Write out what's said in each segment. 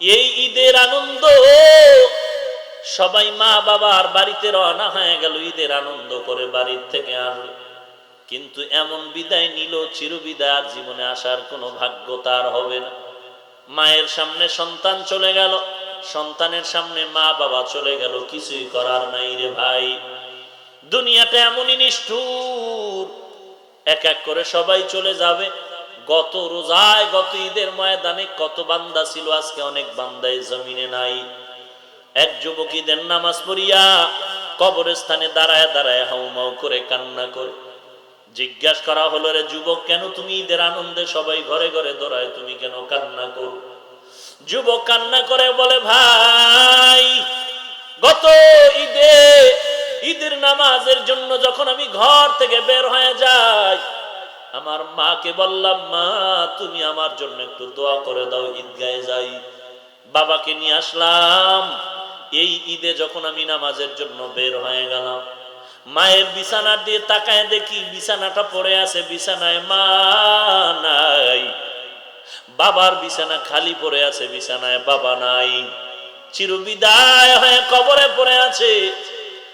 এই ঈদের আনন্দ। সবাই মা বাবার বাড়িতে রওনা হয়ে গেল, ঈদের আনন্দ করে বাড়ির থেকে আসবে। কিন্তু এমন বিদায় নিল, চিরবিদায় জীবনে আসার কোনো ভাগ্য তার হবে না। মায়ের সামনে সন্তান চলে গেল, সন্তানের সামনে মা বাবা চলে গেল, কিছুই করার নাই রে ভাই। দুনিয়াটা এমনই নিষ্ঠুর, এক এক করে সবাই চলে যাবে। গত রোজায়, গত ঈদের ময়দানে কত বান্দা ছিল, আজকে অনেক বান্দায় জমিনে নাই। এক যুবক ঈদের নামাজ পড়িয়া কবরস্থানে দাঁড়ায় দাঁড়ায় হাউমাউ করে কান্না করে। জিজ্ঞাসা করা হলো, রে যুবক, কেন তুমি ঈদের আনন্দে সবাই ঘরে ঘরে দৌড়ায়, তুমি কেন কান্না করো? যুবক কান্না করে বলে, ভাই, গত ঈদে, ঈদের নামাজের জন্য যখন আমি ঘর থেকে বের হয়ে যাই আমার মাকে বললাম, মা, তুমি আমার জন্য একটু দোয়া করে দাও ঈদগায় যাই। বাবাকে নিয়ে আসলাম। এই ঈদে যখন আমি নামাজের জন্য বের হয়ে গেলাম, মায়ের বিছানা দিয়ে তাকায় দেখি বিছানাটা পড়ে আছে, বিছানায় মা নাই। বাবার বিছানা খালি পড়ে আছে, বিছানায় বাবা নাই। চিরবিদায় হয়ে কবরে পড়ে আছে।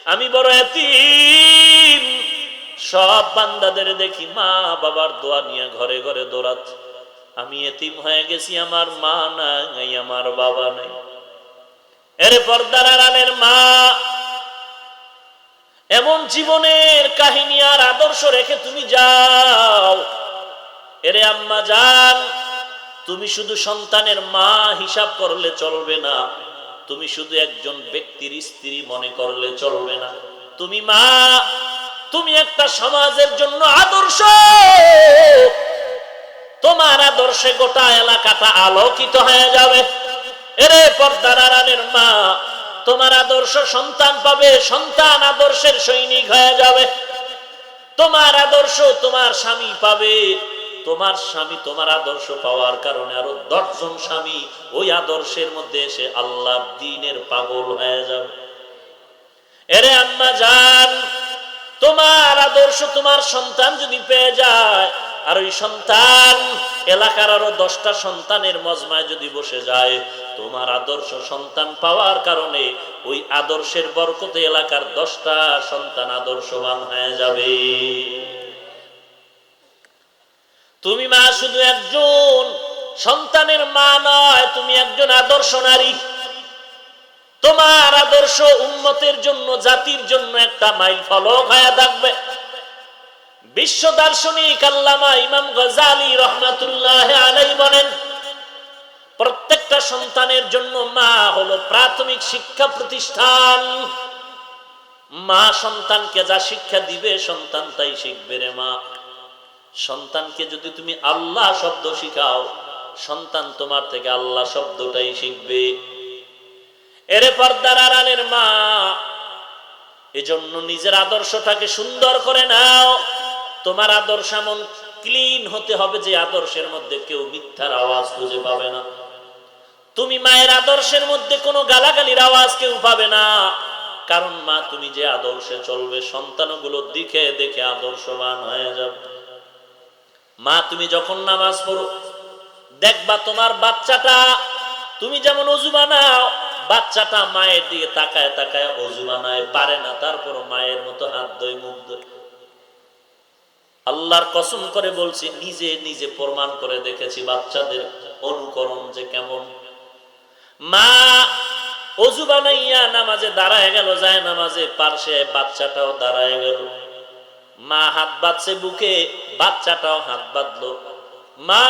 আমি বড় এতিম। সব বান্দাদের দেখি মা বাবার দোয়া নিয়ে ঘরে ঘরে দৌড়াচ্ছে। আমি এতিম হয়ে গেছি, আমার মা নাই, আমার বাবা নাই। এর পর্দার আড়ালের মা, এমন জীবনের কাহিনী আর আদর্শ রেখে তুমি যাও। এরে আম্মা যান তুমি শুধু সন্তানের মা হিসাব করলে চলবে না। তুমি শুধু একজন ব্যক্তির স্ত্রী মনে করলে চলবে না। তুমি মা তুমি একটা সমাজের জন্য আদর্শ। তোমার আদর্শে গোটা এলাকাটা আলোকিত হয়ে যাবে। এরে পর্দার আড়ালের মা, তোমার আদর্শ সন্তান পাবে, সন্তান আদর্শের সৈনিক হয়ে যাবে। তোমার আদর্শ তোমার স্বামী পাবে। তোমার স্বামী তোমার আদর্শ পাওয়ার কারণে আরও দশজন স্বামী ওই আদর্শের মধ্যে এসে আল্লাহ দিনের পাগল হয়ে যাবে। এরে আম্মা যান তোমার আদর্শ তোমার সন্তান যদি পেয়ে যায়, আর ওই সন্তান, এলাকার আরও দশটা সন্তানের মজমায় যদি বসে যায়, তোমার আদর্শ সন্তান পাওয়ার কারণে ওই আদর্শের বরকতে এলাকার দশটা সন্তান আদর্শবান হয়ে যাবে। তুমি মা শুধু একজন সন্তানের মা নয়, তুমি একজন আদর্শ নারী। তোমার আদর্শ উন্মতের জন্য, জাতির জন্য একটা মাইল ফলক হয়ে থাকবে। বিশ্ব দার্শনিক আল্লামা ইমাম গজালি রহমাতুল্লাহ আলাই বলেন, প্রত্যেকটা সন্তানের জন্য মা হলো প্রাথমিক শিক্ষা প্রতিষ্ঠান। মা সন্তানকে যা শিক্ষা দিবে, সন্তান তাই শিখবে রে মা। সন্তানকে যদি তুমি আল্লাহ শব্দ শিখাও, সন্তান তোমার থেকে আল্লাহ শব্দটাই শিখবে। এরে পর্দার আড়ালের মা, এজন্য নিজের আদর্শটাকে সুন্দর করে নাও। তোমার আদর্শ এমন ক্লিন হতে হবে যে আদর্শের মধ্যে কেউ মিথ্যার আওয়াজ খুঁজে পাবে না। তুমি মায়ের আদর্শের মধ্যে কোনো গালাগালির আওয়াজ কেউ পাবে না। কারণ মা, তুমি যে আদর্শে চলবে সন্তানগুলোর দিকে দেখে আদর্শবান হয়ে যাবে। মা, তুমি যখন নামাজ পড়ো, দেখবা তোমার বাচ্চাটা, তুমি যেমন অজু বানাও বাচ্চাটা মায়ের দিকে তাকায় তাকায় অজু বানায়, পারে না তারপর মায়ের মতো হাত ধোয় মুখ ধোয় আল্লাহর কসম করে বলছি, নিজে নিজে প্রমাণ করে দেখেছি বাচ্চাদের অনুকরণ যে কেমন। মা অজু বানাইয়া নামাজে দাঁড়ায় গেল, যায় নামাজে পার্শ্বে বাচ্চাটাও দাঁড়ায় গেল। মা হাত বাঁধছে বুকে, বাচ্চাটাও হাত বাঁধলো। মা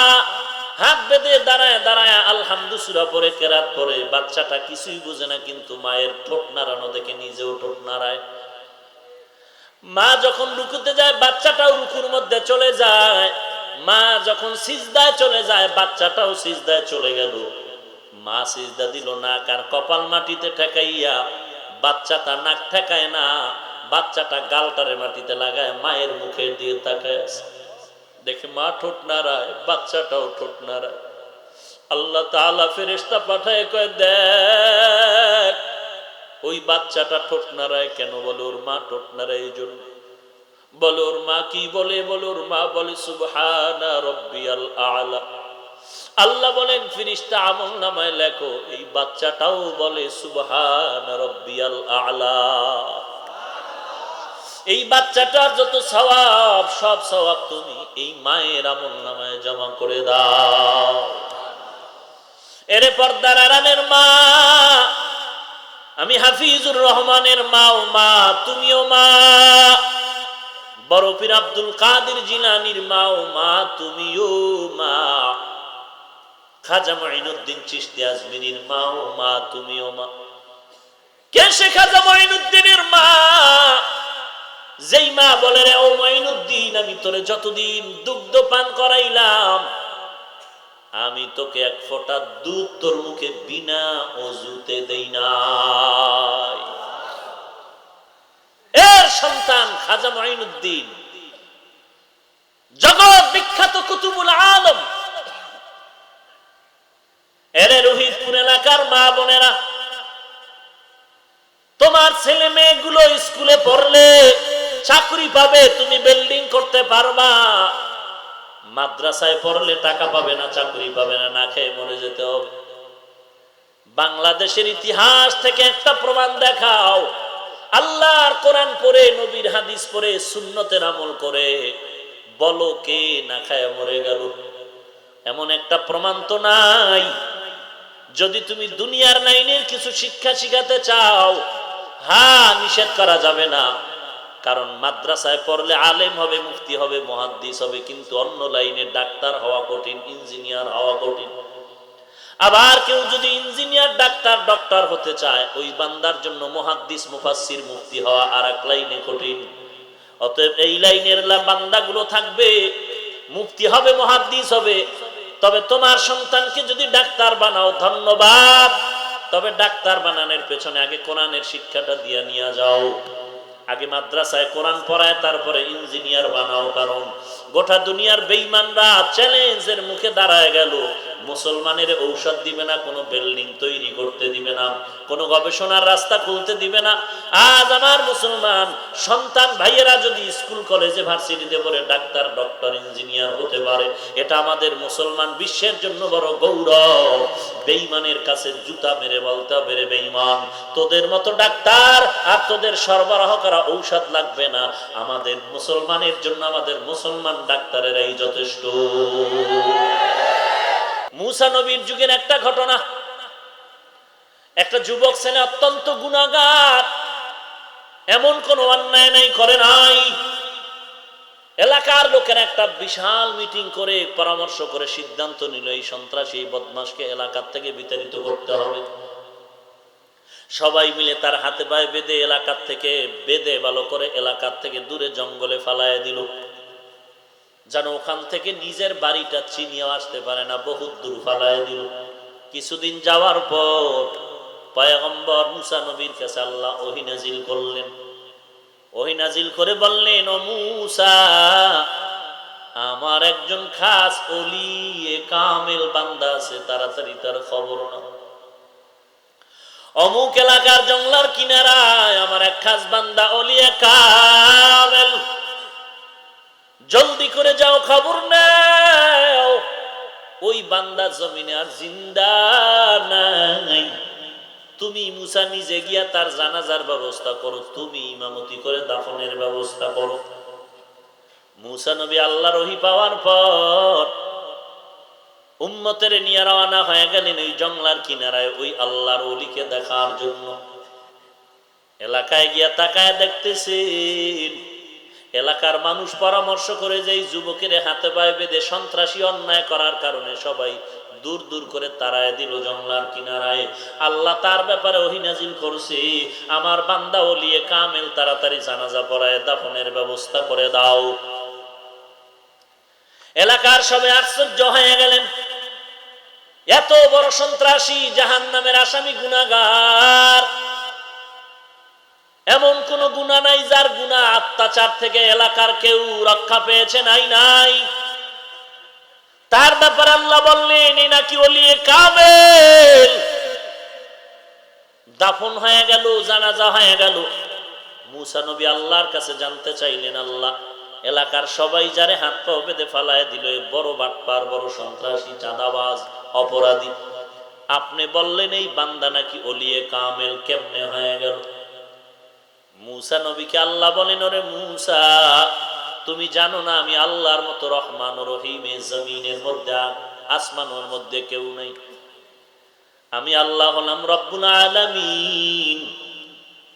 হাত বেঁধে দাঁড়ায় দাঁড়ায় আলহামদুসুরা পরে কেরাত পরে বাচ্চাটা কিছুই বুঝে না, কিন্তু মায়ের ঠোঁট নাড়ানো দেখে নিজেও ঠোঁট নাড়ায়। মা যখন রুকুতে যায়, বাচ্চাটাও রুকুর মধ্যে চলে যায়। মা যখন সিজদায় চলে যায়, বাচ্চাটাও সিজদায় চলে গেল। মা সিজদা দিল না, কার কপাল মাটিতে ঠেকাইয়া বাচ্চাটা নাক ঠেকায় না, বাচ্চাটা গালটারে মাটিতে লাগায়, মায়ের মুখে দিয়ে তাকায়। দেখে মা ঠোঁট নাড়ায়, বাচ্চাটাও ঠোঁট নাড়ায়। আল্লাহ তাআলা ফেরেশতা পাঠায়, কয়, দেখ, ওই বাচ্চাটা ঠোঁট নাড়ায় কেন? বলে, ওর মা ঠোঁট নাড়ায় এই জন্য। বলে, ওর মা কি বলে? বলে, ওর মা বলে আলা। আল্লাহ বলেন ফিরিস্তা আমল নামায় লেখো, এই বাচ্চাটাও বলে, সুবহান রব্বিয়াল আলা। এই বাচ্চাটার যত সওয়াব, সব সওয়াব তুমি এই মায়ের আমল নামায় জমা করে দাও। এরে পর্দার আরামের মা, আমি হাফিজুর রহমানের মা ও মা, তুমিও মা। বড় পীর আব্দুল কাদের জিলানির মা ও মা, তুমিও মা। খাজা মঈনুদ্দিন চিশতি আজমিরির মা ও মা, তুমিও মা। কে সে খাজা মঈনুদ্দিনের মা? যেই মা বলে রে, ও মঈনুদ্দিন, আমি তোরে যতদিন দুগ্ধ পান করাইলাম, আমি তোকে এক ফোঁটা দুধ তোর মুখে বিনা অজুতে দেই নাই। এর সন্তান খাজা মঈনুদ্দিন, জগৎ বিখ্যাত কুতুবুল আলম। এরে রোহিতপুর এলাকার মা বোনেরা চাকরি পাবে তুমি বিল্ডিং করতে পারবা? মাদ্রাসায় পড়লে টাকা পাবে না, চাকরি পাবে না না খেয়ে মরে যেতে হবে। বাংলাদেশের ইতিহাস থেকে একটা প্রমাণ দেখাও। আল্লাহর কোরআন পড়ে, নবীর হাদিস পড়ে, সুন্নতের আমল করে, বলো কে না খায় মরে গেল। এমন একটা প্রমাণ তো নাই। যদি তুমি দুনিয়ার নাইনের কিছু শিক্ষা শিখাতে চাও হ্যাঁ নিষেধ করা যাবে না। কারণ মাদ্রাসায় পড়লে আলেম হবে, মুফতি হবে, মহাদ্দিস হবে, কিন্তু অন্য লাইনে ডাক্তার হওয়া কঠিন, ইঞ্জিনিয়ার হওয়া কঠিন। আবার কেউ যদি ইঞ্জিনিয়ার, ডাক্তার, ডক্টর হতে চায়, ওই বান্দার জন্য মহাদ্দিস, মুফাসসির মুক্তি হওয়া আর এক লাইনে কঠিন। অতএব এই লাইনের বান্দাগুলো থাকবে মুক্তি হবে, মহাদ্দিস হবে। তবে তোমার সন্তানকে যদি ডাক্তার বানাও, ধন্যবাদ। তবে ডাক্তার বানানোর পেছনে আগে কোরআনের শিক্ষাটা দিয়ে নিয়ে যাও। আগে মাদ্রাসায় কোরআন পড়ায়, তারপরে ইঞ্জিনিয়ার বানাও, কারণ গোটা দুনিয়ার বেইমানরা চ্যালেঞ্জের মুখে দাঁড়ায় গেল। মুসলমানের ঔষধ দিবে না, কোনো বিল্ডিং তৈরি করতে দিবে না, কোনো গবেষণার রাস্তা খুলতে দিবে না। আজ আমার মুসলমান সন্তান ভাইয়েরা যদি স্কুল, কলেজে, ভার্সিটিতে পড়ে ডাক্তার, ডক্টর, ইঞ্জিনিয়ার হতে পারে, এটা আমাদের মুসলমান বিশ্বের জন্য বড় গৌরব। বেইমানের কাছে জুতা মেরে বলতে হবে বেইমান তোদের মতো ডাক্তার আর তোদের সরবরাহ করা ঔষধ লাগবে না। আমাদের মুসলমানের জন্য আমাদের মুসলমান ডাক্তারেরাই যথেষ্ট। মুসা নবীর যুগের একটা ঘটনা। একটা যুবক ছেলে অত্যন্ত গুণাগার, এমন কোন অন্যায় নাই, করে নাই। এলাকার লোকের একটা বিশাল মিটিং করে পরামর্শ করে সিদ্ধান্ত নিল, এই সন্ত্রাসী, এই বদমাসকে এলাকার থেকে বিতাড়িত করতে হবে। সবাই মিলে তার হাতে পায়ে বেঁধে এলাকার থেকে বেঁধে ভালো করে এলাকার থেকে দূরে জঙ্গলে ফালায় দিল। যেন ওখান থেকে নিজের বাড়িটা চিনিয়ে আসতে পারে না, বহুত দূর ফালায় দিল। কিছুদিন যাওয়ার পর পয়গম্বর মুসা নবীর কাছে আল্লাহ ওহিনাজিল করলেন। ওহিনাজিল করে বললেন, ও মুসা, আমার একজন খাস অলি এ কামেল বান্দা আছে, তাড়াতাড়ি তার খবর না অমুক এলাকার জঙ্গলার কিনারায় আমার এক খাস বান্দা অলি কামেল জলদি করে যাও, খবর নাও। ওই বান্দা জমিনে আর জিন্দা নাই। তুমি মুসা নিজে গিয়া তার জানাজার ব্যবস্থা করো, তুমি ইমামতি করে দাফনের ব্যবস্থা করো। মুসা নবী আল্লাহ রহি পাওয়ার পর উম্মতের নিয়ে রওনা হয়ে গেলেন ওই জংলার কিনারায় ওই আল্লাহর অলিকে দেখার জন্য। এলাকায় গিয়া তাকায় দেখতেছেন এলাকার মানুষ পরামর্শ করে যে এই যুবকের হাতে পায়ে বেঁধে সন্ত্রাসী অন্যায় করার কারণে সবাই দূর দূর করে তারায় দিল জংলার কিনারায়। আল্লাহ তার ব্যাপারে ওহিনাজিল করছে। আমার বান্দা ওলিয়ে কামেল, তাড়াতাড়ি জানাজা পড়ায় দাফনের ব্যবস্থা করে দাও। এলাকার সবাই আশ্চর্য হয়ে গেলেন। এত বড় সন্ত্রাসী জাহান নামের আসামি গুনাগার এমন কোন গুণা নাই যার গুণা অত্যাচার থেকে এলাকার কেউ রক্ষা পেয়েছে? নাই নাই। তার ব্যাপারে আল্লাহ বললেন এই নাকি ওলিয়ে কামেল। দাফন হয়ে গেল, জানাজা হয়ে গেল। মুসা নবী আল্লাহর কাছে জানতে চাইলেন, আল্লাহ, এলাকার সবাই যারে হাত পা বেঁধে ফালায় দিল বড় বাটপার, বড় সন্ত্রাসী, চাঁদাবাজ, অপরাধী। আপনি বললেন, এই বান্দা নাকি অলিয়ে কামেল, কেমনে হয়ে গেল? মুসা নবীকে আল্লাহ বলেন, ওরে মুসা, তুমি জানো না আমি আল্লাহর মতো রহমান রহিমে জমিনের মধ্যে, আসমানের মধ্যে কেউ নেই। আমি আল্লাহ হলাম রব্বুল আলামিন।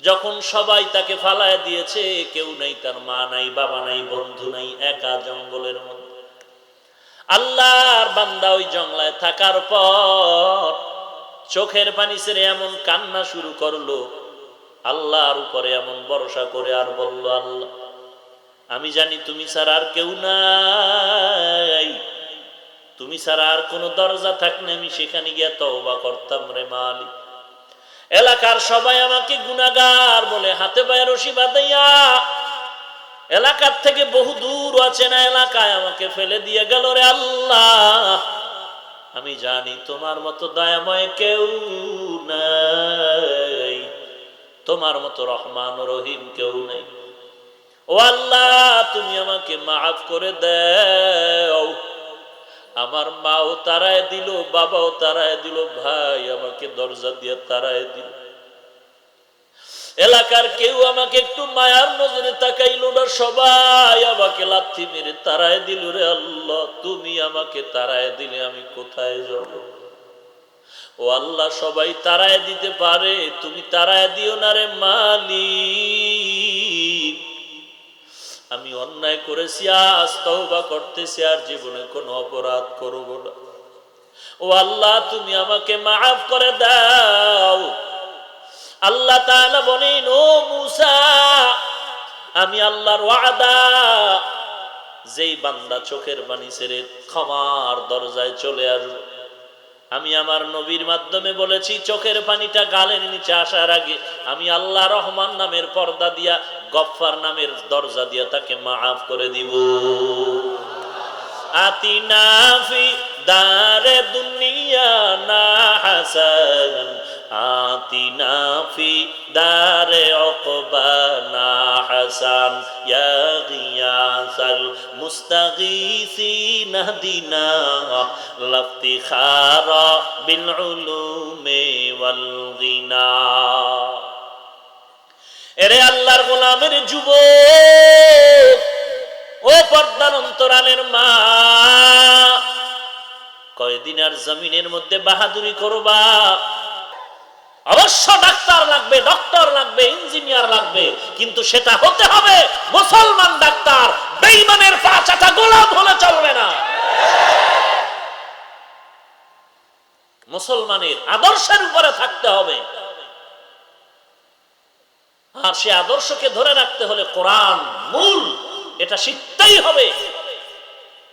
যখন সবাই তাকে ফালায় দিয়েছে, কেউ নাই, তার মা নাই, বাবা নাই, বন্ধু নাই, একা জঙ্গলের মধ্যে। আল্লাহর বান্দা ওই জঙ্গলায় থাকার পর চোখের পানি ছেড়ে এমন কান্না শুরু করল। আল্লাহর উপরে এমন ভরসা করে আর বলল, আল্লাহ, আমি জানি তুমি ছাড়া আর কেউ নাই। তুমি ছাড়া আর কোনো দরজা থাকলে আমি সেখানে গিয়ে তওবা করতাম রে মালিক। এলাকার সবাই আমাকে গুনাগার বলে, হাতে পায়ে রশি বাঁধাইয়া এলাকার থেকে বহু দূর আছে না এলাকায় আমাকে ফেলে দিয়ে গেল রে আল্লাহ। আমি জানি তোমার মতো দয়াময় কেউ নাই। তোমার মতো রহমান রহিম কেউ নেই। ও আল্লাহ, তুমি আমাকে মাফ করে দাও। আমার মাও তারায় দিল, বাবাও তারায় দিল, ভাই আমাকে দরজা দিয়ে তারায় দিল। এলাকার কেউ আমাকে একটু মায়ার নজরে তাকাইল না, সবাই আমাকে লাথি মেরে তারায় দিল রে আল্লাহ, তুমি আমাকে তারায় দিলে আমি কোথায় যাব? ও আল্লাহ, সবাই তারায় দিতে পারে, তুমি তারায় দিও না রে মালিক। আমি অন্যায় করেছি, আজ তওবা করতেছি, আর জীবনে কোনো অপরাধ করব না। ও আল্লাহ, তুমি আমাকে মাফ করে দাও। আল্লাহ তাআলা বলেন, ও মুসা, আমি আল্লাহর ওয়াদা, যেই বান্দা চোখের বাণী ছেড়ে ক্ষমার দরজায় চলে আসবে। আমি আমার নবীর মাধ্যমে বলেছি, চোখের পানিটা গালের নিচে আসার আগে আমি আল্লাহ রহমান নামের পর্দা দিয়া, গফফার নামের দরজা দিয়া তাকে মাফ করে দিব। আতিনা ফি দারে দুনিয়া না হাসান আতিনা ফি দারে অকবা না হাসান ইয়া গিয়াসাল মুস্তাগীসিন লাফতিখারা বিল উলুমে ওয়াল গিনা। এরে আল্লাহর গোলামের যুবক, ও পর্দার অন্তরালের মা, কয়দিন আর জমিনের মধ্যে বাহাদুরি করবা? অবশ্য ডাক্তার লাগবে, ডক্টর লাগবে, ইঞ্জিনিয়ার লাগবে, কিন্তু সেটা হতে হবে মুসলমান ডাক্তার। বেইমানের পা চাটা গোলাম হলে চলবে না। মুসলমানের আদর্শের উপরে থাকতে হবে। আর সে আদর্শকে ধরে রাখতে হলে কোরআন মূল, এটা শিখতেই হবে।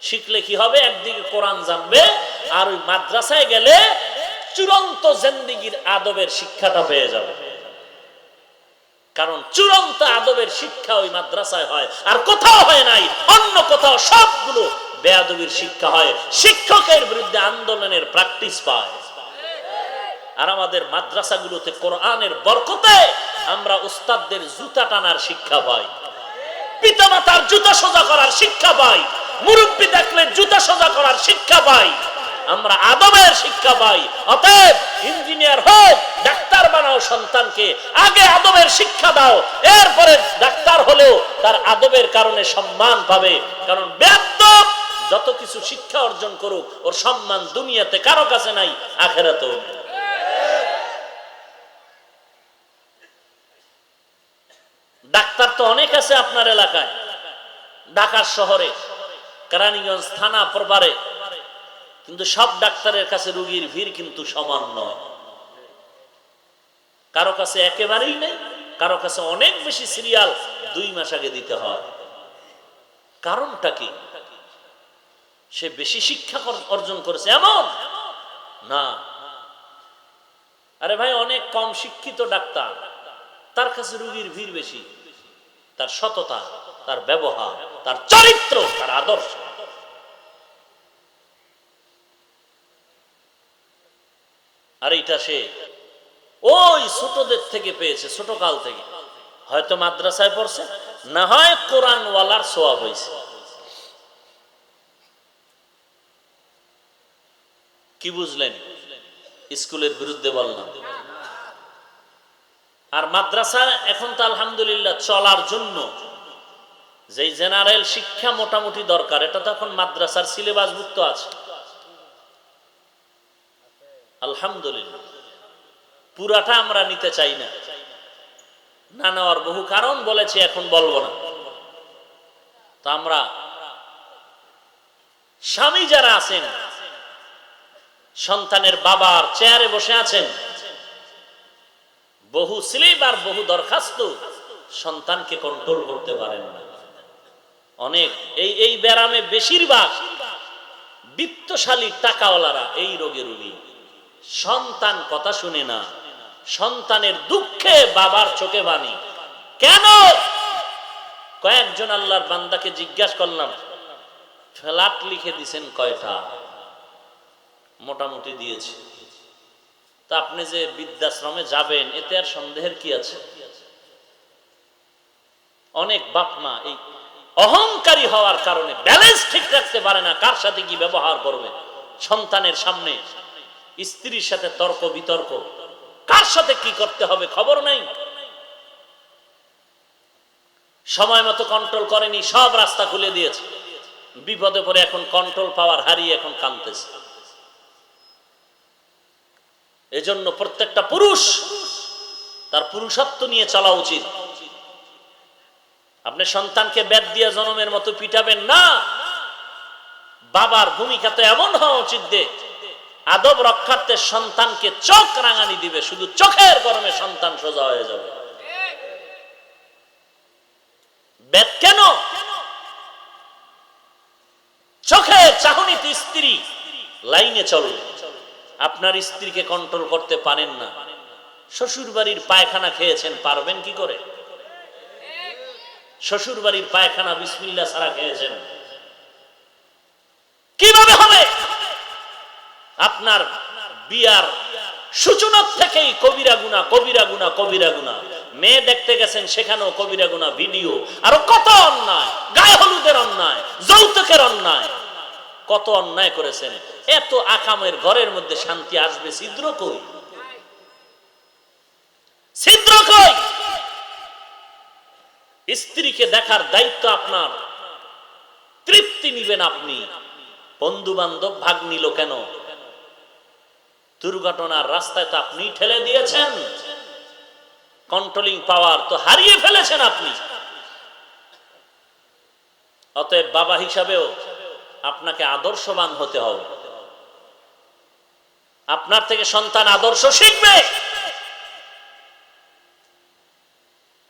শিখলে কি হবে? একদিকে কোরআন জানবে, আর ওই মাদ্রাসায় গেলে চূড়ান্ত জেন্দিগির আদবের শিক্ষাটা পেয়ে যাবে। কারণ চূড়ান্ত আদবের শিক্ষা ওই মাদ্রাসায় হয়, আর কোথাও হয় নাই, অন্য কোথাও সবগুলো বেয়াদবির শিক্ষা হয়। শিক্ষকের বিরুদ্ধে আন্দোলনের প্র্যাকটিস পায়। আর আমাদের মাদ্রাসাগুলোতে কোরআনের বরকতে আমরা উস্তাদদের জুতা টানার শিক্ষা পাই। পিতামাতার জুতা সোজা করার শিক্ষা পাই। মুরব্বী দেখলে জুতা সোজা করার শিক্ষা পাই। আমরা আদবের শিক্ষা পাই। অতএব ইঞ্জিনিয়ার হোক, ডাক্তার বানাও সন্তানকে, আগে আদবের শিক্ষা দাও, এরপরে ডাক্তার হলেও তার আদবের কারণে সম্মান পাবে। কারণ বেদব যত কিছু শিক্ষা অর্জন করুক, ওর সম্মান দুনিয়াতে কারও কাছে নাই, আখেরাতেও নেই। ডাক্তার তো অনেক আছে আপনার এলাকায়, ঢাকার শহরে, কেরানীগঞ্জ থানা প্রবারে। কিন্তু সব ডাক্তারের কাছে রুগীর ভিড় কিন্তু সমান নয়। কারও কাছে একেবারেই নেই, কারও কাছে অনেক বেশি সিরিয়াল দুই মাস আগে দিতে হয়। কারণটা কি? সে বেশি শিক্ষা অর্জন করেছে। এমন? না। আরে ভাই, অনেক কম শিক্ষিত ডাক্তার, তার কাছে রুগীর ভিড় বেশি। তার সততা, তার ব্যবহার, তার চরিত্র, তার আদর্শ। আর এটা সে ওই ছোটদের থেকে পেয়েছে ছোট কাল থেকে। হয়তো মাদ্রাসায় পড়ছে, না হয় কোরআনওয়ালার সোয়াব হয়েছে কি বুঝলেন? স্কুলের বিরুদ্ধে বললাম। আর মাদ্রাসা এখন তো আলহামদুলিল্লাহ চলার জন্য। যেই জেনারেল শিক্ষা মোটামুটি দরকার, এটা তো এখন মাদ্রাসার সিলেবাসভুক্ত আছে। আলহামদুলিল্লাহ। পুরাটা আমরা নিতে চাই না। না নেওয়ার বহু কারণ বলেছি, এখন বলব না। তো আমরা স্বামী যারা আছেন, সন্তানের বাবার চেয়ারে বসে আছেন, বহু স্লিপ আর বহু দরখাস্ত সন্তানকে কন্ট্রোল করতে পারেন না। অনেক, এই এই ব্যারামে বেশিরভাগ বিত্তশালী টাকাওয়ালারা এই রোগে রোগী। সন্তান কথা শুনে না। সন্তানের দুঃখে বাবার চোখে বাণী। কেন? কয়েকজন আল্লাহর বান্দাকে জিজ্ঞাসা করলাম, ফ্ল্যাট লিখে দিছেন কয়টা? মোটামুটি দিয়েছে। তা আপনি যে বৃদ্ধাশ্রমে যাবেন, এতে আর সন্দেহের কি আছে? অনেক বাপ মা এই অহংকারী হওয়ার কারণে ব্যালেন্স ঠিক রাখতে পারে না, কার সাথে কি ব্যবহার করবে? সন্তানের সামনে স্ত্রীর সাথে তর্ক বিতর্ক। কার সাথে কি করতে হবে খবর নাই। সময় মতো কন্ট্রোল করেনি, সব রাস্তা খুলে দিয়েছে। বিপদে পড়ে এখন কন্ট্রোল পাওয়ার হারিয়ে এখন কানতেছে এজন্য প্রত্যেকটা পুরুষ তার পুরুষত্ব নিয়ে চলা উচিত। আপনি সন্তানকে ব্যাট দিয়ে জনমের মতো পিটাবেন না। বাবার ভূমিকা তো এমন হওয়া উচিত যে আদব রক্ষার্থে সন্তানকে চোখ রাঙানি দিবে, শুধু চোখের গরমে সন্তান সোজা হয়ে যাবে। ব্যাট কেন? চোখের চাহনিতে স্ত্রী, লাইনে চলবে। আপনার স্ত্রীকে কন্ট্রোল করতে পারেন না। শ্বশুর বাড়ির পায়খানা খেয়েছেন, পারবেন কি করে? শ্বশুর বাড়ির পায়খানা বিসমিল্লা ছাড়া খেয়েছেন। কীভাবে আপনার বিয়ার সূচনা থেকেই কবিরা গুণা কবিরা গুণা কবিরা গুণা। মেয়ে দেখতে গেছেন, সেখানেও কবিরা গুণা ভিডিও। আরও কত অন্যায়, গায়ে হলুদের অন্যায়, যৌতুকের অন্যায়। কত অন্যায় করেছেন। এত আকামের ঘরের মধ্যে শান্তি আসবে ছিদ্র কই? ছিদ্র কই? স্ত্রীকে দেখার দায়িত্ব আপনার। তৃপ্তি নিবেন আপনি। বন্ধু বান্ধব ভাগ নিল কেন? দুর্ঘটনার রাস্তায় তো আপনি ঠেলে দিয়েছেন। কন্ট্রোলিং পাওয়ার তো হারিয়ে ফেলেছেন আপনি। অতএব বাবা হিসাবেও আপনাকে আদর্শবান হতে হবে। আপনার থেকে সন্তান আদর্শ শিখবে।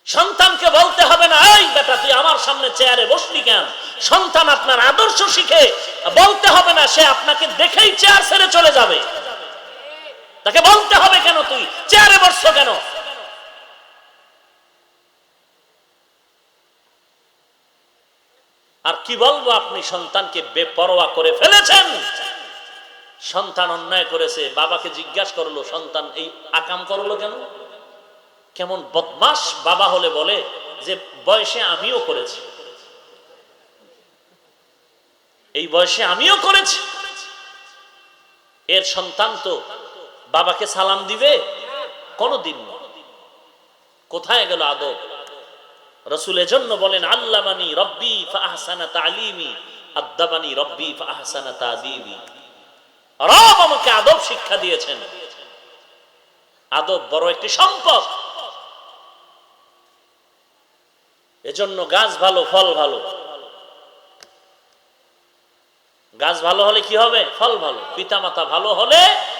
সন্তানকে বলতে হবে না, এই বেটা, তুই আমার সামনে চেয়ারে বসলি কেন? সন্তান আপনার আদর্শ শিখে, বলতে হবে না, সে আপনাকে দেখেই চেয়ার ছেড়ে চলে যাবে। তাকে বলতে হবে কেন তুই? চেয়ারে বসছো কেন? আর কি বলব আপনি সন্তানকে বেপরোয়া করে ফেলেছেন? সন্তান অন্যায় করেছে, বাবাকে জিজ্ঞাসা করল, সন্তান এই আকাম করল কেন? কেমন বদমাস বাবা হলে বলে যে, বয়সে আমিও করেছি। এই বয়সে আমিও করেছি। এর সন্তান তো বাবাকে সালাম দিবে? কোনদিন না। কোথায় গেল আদব? রসুল এজন্য বলেন, আল্লামানি রব্বি ফাহসানা তালিমি আদ্দাবানি রব্বি ফাহসানা তাদিবি। রব আমাকে আদব শিক্ষা দিয়েছেন। আদব বড় একটি সম্পদ। এজন্য গাছ ভালো, ফল ভালো। গাছ ভালো হলে কি হবে? ফল ভালো। পিতামাতা ভালো হলে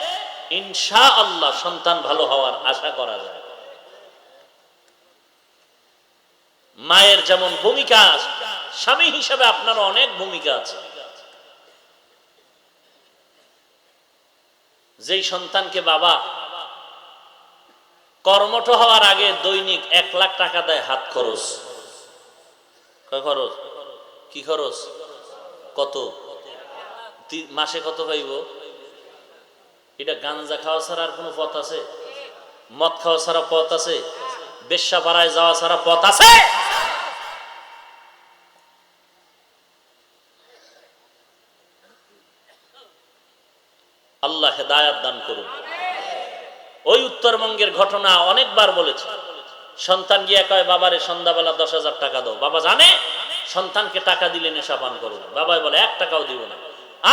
ইনশা আল্লাহ সন্তান ভালো হওয়ার আশা করা যায়। মায়ের যেমন ভূমিকা আছে, স্বামী হিসেবে আপনার অনেক ভূমিকা আছে। যেই সন্তানকে বাবা কর্মঠ হওয়ার আগে দৈনিক এক লাখ টাকা দেয় হাত খরচ। খরচ? কি খরচ? কত? মাসে কত পাইব? এটা গাঞ্জা খাওয়া ছাড়া আর কোনো পথ আছে? মদ খাওয়া ছাড়া পথ আছে? বেশ্যা পাড়ায় যাওয়া ছাড়া পথ আছে? আল্লাহ হেদায়াত দান করুন। ওই উত্তরবঙ্গের ঘটনা অনেকবার বলেছে। সন্তান গিয়ে কয়, বাবারে, সন্ধ্যাবেলা দশ হাজার টাকা দাও। বাবা জানে, সন্তানকে টাকা দিলে নেশা পান করুন বাবাই বলে, এক টাকাও দিব না।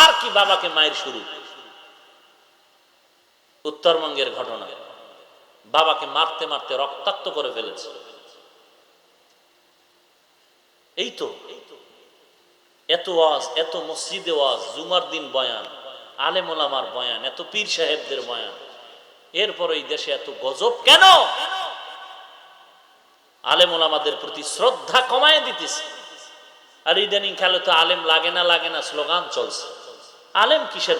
আর কি বাবাকে মায়ের শুরু। উত্তরবঙ্গের ঘটনা। বাবাকে মারতে মারতে রক্তাক্ত করে ফেলেছে। এই তো, এত ওয়াজ, এত মসজিদে ওয়াজ, জুমার দিন বয়ান, আলেম ওলামার বয়ান, এত পীর সাহেবদের বয়ান। এরপর এই দেশে এত গজব কেন? আলেম ওলামাদের প্রতি শ্রদ্ধা কমায় দিতেছে। আর ইদানিং খেলে তো আলেম লাগে না লাগে না, স্লোগান চলছে। আলেম কিসের